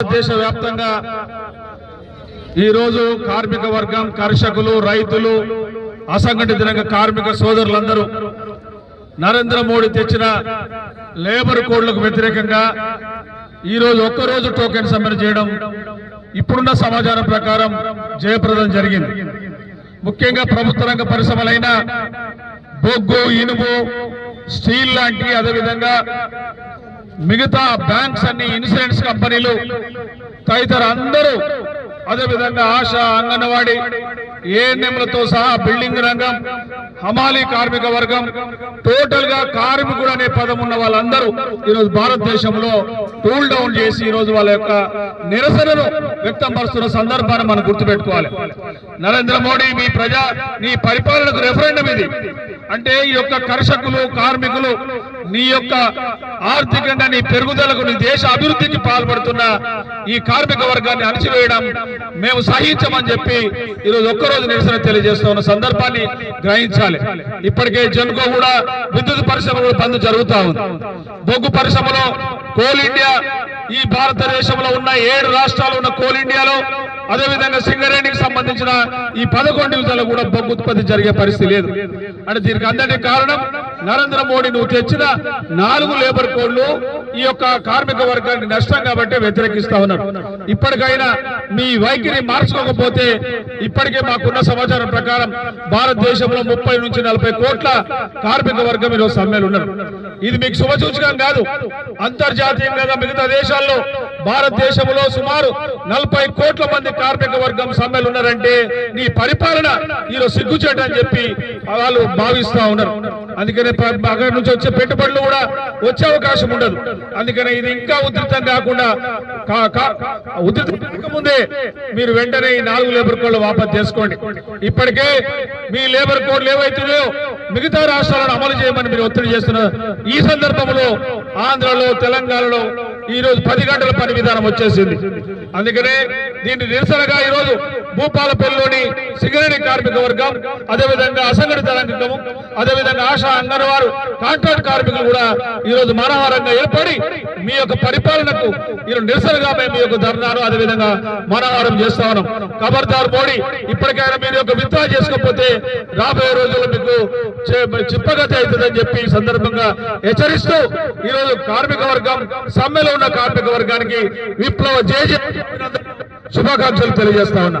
దేశవ్యాప్తంగా వ్యాప్తంగా ఈరోజు కార్మిక వర్గం కర్షకులు రైతులు అసంఘటిత రంగ కార్మిక సోదరులందరూ నరేంద్ర మోడీ తెచ్చిన లేబర్ కోడ్లకు వ్యతిరేకంగా ఈరోజు ఒక్కరోజు టోకెన్ సమ్మె చేయడం ఇప్పుడున్న సమాచారం ప్రకారం జయప్రదం జరిగింది. ముఖ్యంగా ప్రభుత్వ రంగ పరిశ్రమలైన బొగ్గు ఇనుము స్టీల్ లాంటి అదేవిధంగా మిగతా బ్యాంక్స్ అన్ని ఇన్సూరెన్స్ కంపెనీలు తదితర అందరూ అదేవిధంగా ఆశ అంగన్వాడి ఏఎన్ఎంలతో సహా బిల్డింగ్ రంగం హమాలీ కార్మిక వర్గం టోటల్గా కార్మికుడు అనే పదం ఉన్న వాళ్ళందరూ ఈరోజు భారతదేశంలో కూల్ డౌన్ చేసి ఈరోజు వాళ్ళ యొక్క నిరసనను వ్యక్తపరుస్తున్న సందర్భాన్ని మనం గుర్తుపెట్టుకోవాలి. నరేంద్ర మోడీ మీ ప్రజా నీ పరిపాలనకు రెఫరెండం ఇది. అంటే ఈ యొక్క కర్షకులు కార్మికులు నీ యొక్క ఆర్థికంగా నీ పెరుగుదలకు నీ దేశ అభివృద్ధికి పాల్పడుతున్న ఈ కార్మిక వర్గాన్ని అణచివేయడం మేము సహించమని చెప్పి ఈరోజు ఒక్కరోజు నిరసన తెలియజేస్తూ ఉన్న సందర్భాన్ని గ్రహించాలి. ఇప్పటికే జన్కో కూడా విద్యుత్ పరిశ్రమలో పనులు జరుగుతూ ఉంది. బొగ్గు పరిశ్రమలో కోల్ ఇండియా ఈ భారతదేశంలో ఉన్న ఏడు రాష్ట్రాలు ఉన్న కోల్ ఇండియాలో అదేవిధంగా సింగరేణికి సంబంధించిన ఈ పదకొండు విధాలు కూడా బొగ్గు ఉత్పత్తి జరిగే పరిస్థితి లేదు. అంటే దీనికి అందరికీ కారణం నరేంద్ర మోడీ నువ్వు తెచ్చిన నాలుగు లేబర్ కోడ్లు ఈ యొక్క కార్మిక వర్గానికి నష్టం కాబట్టి వ్యతిరేకిస్తా ఉన్నారు. ఇప్పటికైనా మీ వైఖరి మార్చుకోకపోతే ఇప్పటికే మాకున్న సమాచారం ప్రకారం భారతదేశంలో ముప్పై నుంచి నలభై కోట్ల కార్మిక వర్గం ఈరోజు సమ్మెలు ఉన్నారు. ఇది మీకు శుభసూచకం కాదు. అంతర్జాతీయంగా మిగతా దేశాల్లో భారతదేశంలో సుమారు నలభై కోట్ల మంది కార్మిక వర్గం సమ్మెలు ఉన్నారంటే నీ పరిపాలన ఈరోజు సిగ్గుచేట అని చెప్పి వాళ్ళు భావిస్తా ఉన్నారు. అందుకనే అక్కడి నుంచి వచ్చే పెట్టుబడులు కూడా వచ్చే అవకాశం ఉండదు. అందుకనే ఇది ఇంకా ఉధృతం కాకుండా కా- కా- ఉధృతం ముందే మీరు వెంటనే ఈ నాలుగు లేబర్ కోడ్లు వాపసు చేసుకోండి. ఇప్పటికే మీ లేబర్ కోడ్లు ఏవైతున్నాయో మిగతా రాష్ట్రాలను అమలు చేయమని మీరు ఒత్తిడి చేస్తున్నారు. ఈ సందర్భంలో ఆంధ్రలో తెలంగాణలో ఈ రోజు పది గంటల పని విధానం వచ్చేసింది. అందుకనే దీన్ని నిరసనగా ఈ రోజు భూపాలపల్లిలోని సింగరేణి కార్మిక వర్గం అదేవిధంగా అసంఘటిత రంగము అదేవిధంగా ఆశా అంగన్వారు కాంట్రాక్ట్ కార్మికులు కూడా ఈరోజు రోజు మనోహరంగా ఏర్పడి మీ యొక్క పరిపాలనకు ఈరోజు నిరసనగా మేము మీ యొక్క ధర్నాను అదేవిధంగా మనోహరం చేస్తా ఉన్నాం. ఖబర్దార్ మోడీ ఇప్పటికైనా మీరు యొక్క విత్డ్రా చేసుకోకపోతే రాబోయే రోజుల్లో మీకు చిప్పగతి అవుతుందని చెప్పి సందర్భంగా హెచ్చరిస్తూ ఈ రోజు కార్మిక వర్గం సమ్మెలో ఉన్న కార్మిక వర్గానికి విప్లవ జయ జయ శుభాకాంక్షలు తెలియజేస్తా ఉన్నా.